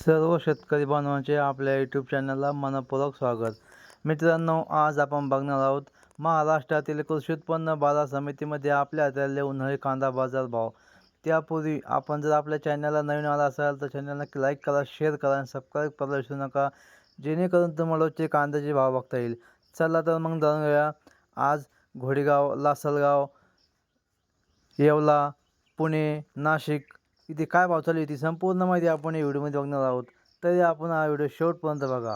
सर्व शेतकरी बांधवांचे आपल्या यूट्यूब चॅनलला मनपूर्वक स्वागत. मित्रांनो आज आपण बघणार आहोत महाराष्ट्रातील कृषी उत्पन्न बाजार समितीमध्ये आपल्या हातातले उन्हाळी कांदा बाजार भाव. त्यापूर्वी आपण जर आपल्या चॅनलला नवीन आला असाल तर चॅनलला लाईक करा शेअर करा आणि सबस्क्राईब करायला विसरू नका. जेणेकरून तुम्हाला रोजचे कांद्याचे भाव बघता येईल. चला तर मग जाणून घेऊया. आज घोडेगाव लासलगाव येवला पुणे नाशिक इथे काय भाव चालू आहे संपूर्ण माहिती आपण या व्हिडिओमध्ये बघणार आहोत. तरी आपण हा व्हिडिओ शेवटपर्यंत बघा.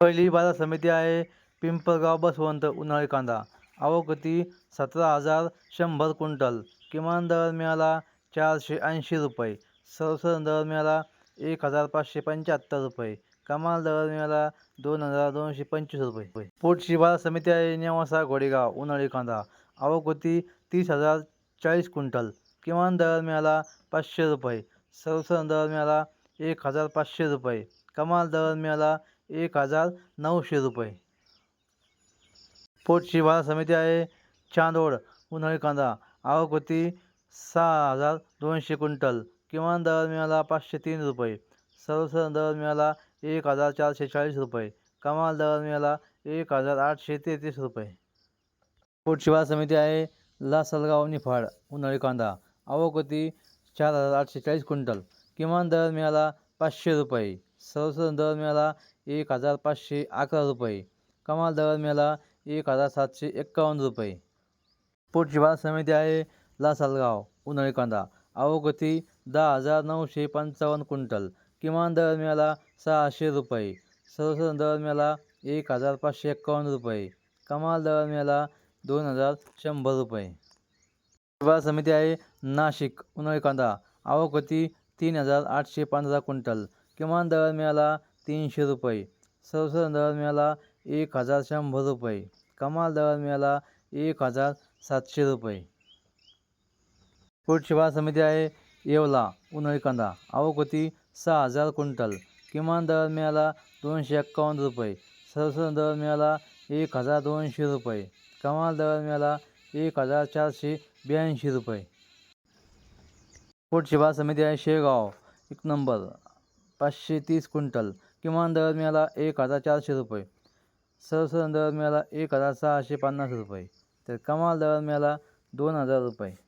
पहिली बाजार समिती आहे पिंपळगाव बसवंत उन्हाळी कांदा. आवकती सतरा हजार शंभर क्विंटल. किमान दर मिळाला चारशे ऐंशी रुपये. सर्वसाधारण दर मिळाला एक हजार पाचशे पंच्याहत्तर रुपये. कमाल दर मिळाला दोन हजार दोनशे पंचवीस रुपये. पोटशी बाजार समिती आहे नेवासा घोडेगाव उन्हाळी कांदा. आवक होती तीस हजार चाळीस क्विंटल. किमान दर मिळाला पाचशे रुपये. सर्वसाधारण दर मिळाला एक हजार पाचशे रुपये. कमाल दर मिळाला एक हजार नऊशे रुपये. पोटची बाजार समिती आहे चांदोड उन्हाळी कांदा. आवक होती सहा हजार दोनशे क्विंटल. किमान दर मिळाला पाचशे तीन रुपये. सर्वसाधारण दर मिळाला एक हजार चारशे चाळीस रुपये. कमाल दर मिळाला एक हजार आठशे तेहतीस रुपये. पोटची बाजार समिती आहे लासलगाव निफाड उन्हाळी कांदा. आवक होती चार हजार आठशे चाळीस क्विंटल. किमान दर मिळाला पाचशे रुपये. सर्वसाधारण दर मिळाला एक हजार पाचशे अकरा रुपये. कमाल दर मिळाला एक हजार सातशे एक्कावन्न रुपये. पोटची बाजार समिती आहे लासलगाव उन्हाळी कांदा आवक होती दहा हजार नऊशे पंचावन्न क्विंटल. किमान दर मिळाला सहाशे रुपये. सर्वसाधारण दर मिळाला एक हजार पाचशे एक्कावन्न रुपये. कमाल दर मिळाला दोन हजार शंभर रुपये. बाजार समिती आहे नाशिक उन्हाळी कांदा आवक होती तीन हजार आठशे पंधरा क्विंटल. किमान दर मिळाला तीनशे रुपये. सर्वसाधारण दर मिळाला एक हजार शंभर रुपये. कमाल दर मिळाला एक हजार सातशे रुपये. पुढची बाजार समिती आहे येवला उन्हाळी कांदा आवक होती सहा हजार क्विंटल. किमान दर मिळाला दोनशे एक्कावन्न रुपये. सर्वसाधारण दर मिळाला एक हजार दोनशे रुपये. कमाल दर मिळाला एक हजार चारशे ब्याऐंशी रुपये. पुढची बाजार समिती आहे शेगाव. एक नंबर. पाचशे तीस क्विंटल. किमान दर मिळाला एक हजार चारशे रुपये. सरसरण दर मिळाला एक हजार सहाशे पन्नास रुपये. तर कमाल दर मिळाला दोन हजार रुपये.